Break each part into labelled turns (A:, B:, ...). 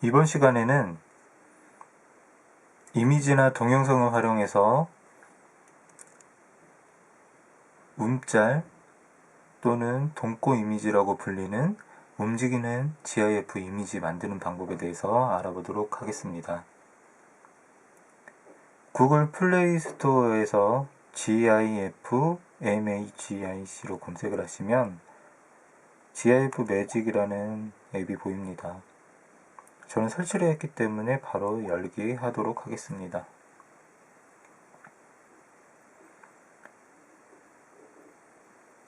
A: 이번 시간에는 이미지나 동영상을 활용해서 움짤 또는 동꼬 이미지라고 불리는 움직이는 GIF 이미지 만드는 방법에 대해서 알아보도록 하겠습니다. 구글 플레이 스토어에서 GIF MAGIC로 검색을 하시면 GIF 매직이라는 앱이 보입니다. 저는 설치를 했기 때문에 바로 열기 하도록 하겠습니다.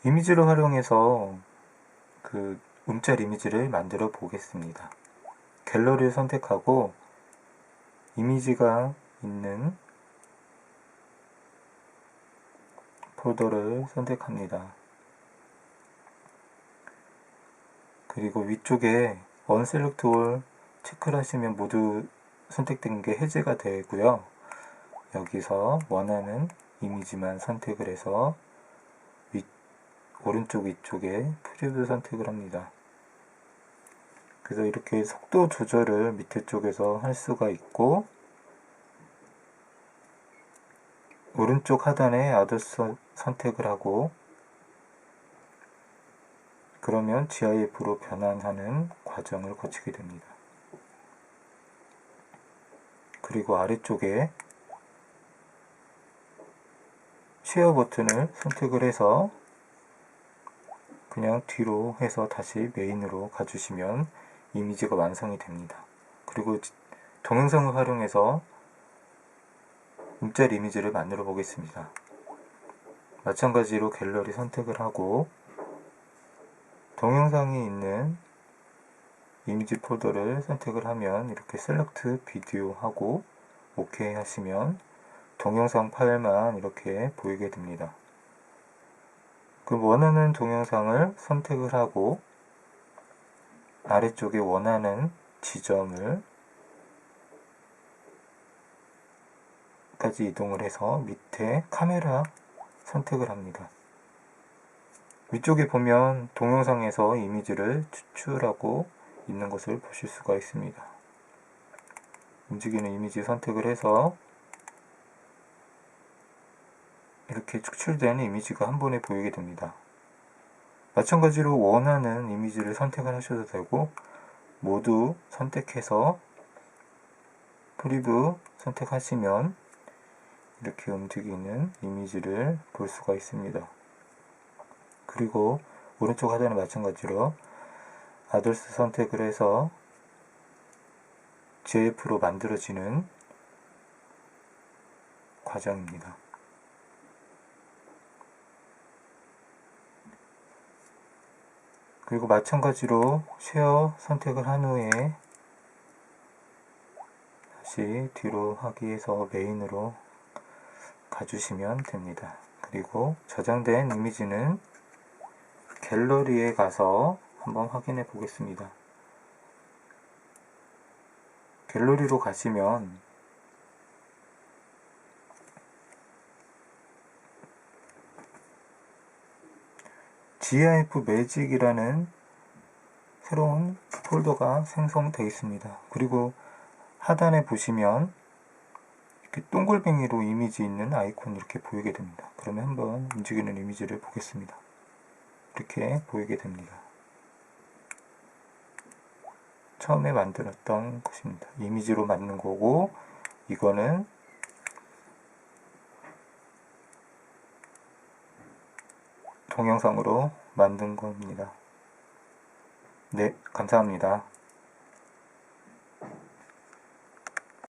A: 이미지를 활용해서 그 움짤 이미지를 만들어 보겠습니다. 갤러리를 선택하고 이미지가 있는 폴더를 선택합니다. 그리고 위쪽에 언셀렉트 올 체크를 하시면 모두 선택된 게 해제가 되고요. 여기서 원하는 이미지만 선택을 해서 위, 오른쪽 위쪽에 프리뷰 선택을 합니다. 그래서 이렇게 속도 조절을 밑에 쪽에서 할 수가 있고 오른쪽 하단에 아더스 선택을 하고 그러면 GIF로 변환하는 과정을 거치게 됩니다. 그리고 아래쪽에 쉐어 버튼을 선택을 해서 그냥 뒤로 해서 다시 메인으로 가주시면 이미지가 완성이 됩니다. 그리고 동영상을 활용해서 움짤 이미지를 만들어 보겠습니다. 마찬가지로 갤러리 선택을 하고 동영상이 있는 이미지 폴더를 선택을 하면 이렇게 셀렉트 비디오 하고 OK 하시면 동영상 파일만 이렇게 보이게 됩니다. 그 원하는 동영상을 선택을 하고 아래쪽에 원하는 지점을 까지 이동을 해서 밑에 카메라 선택을 합니다. 위쪽에 보면 동영상에서 이미지를 추출하고 있는 것을 보실 수가 있습니다. 움직이는 이미지 선택을 해서 이렇게 축출된 이미지가 한 번에 보이게 됩니다. 마찬가지로 원하는 이미지를 선택을 하셔도 되고 모두 선택해서 프리뷰 선택하시면 이렇게 움직이는 이미지를 볼 수가 있습니다. 그리고 오른쪽 하단에 마찬가지로 아들스 선택을 해서 JF로 만들어지는 과정입니다. 그리고 마찬가지로 쉐어 선택을 한 후에 다시 뒤로 하기 위해서 메인으로 가주시면 됩니다. 그리고 저장된 이미지는 갤러리에 가서 한번 확인해 보겠습니다. 갤러리로 가시면 GIF 매직이라는 새로운 폴더가 생성되어 있습니다. 그리고 하단에 보시면 이렇게 동글뱅이로 이미지 있는 아이콘 이렇게 보이게 됩니다. 그러면 한번 움직이는 이미지를 보겠습니다. 이렇게 보이게 됩니다. 처음에 만들었던 것입니다. 이미지로 만든 거고 이거는 동영상으로 만든 겁니다. 네, 감사합니다.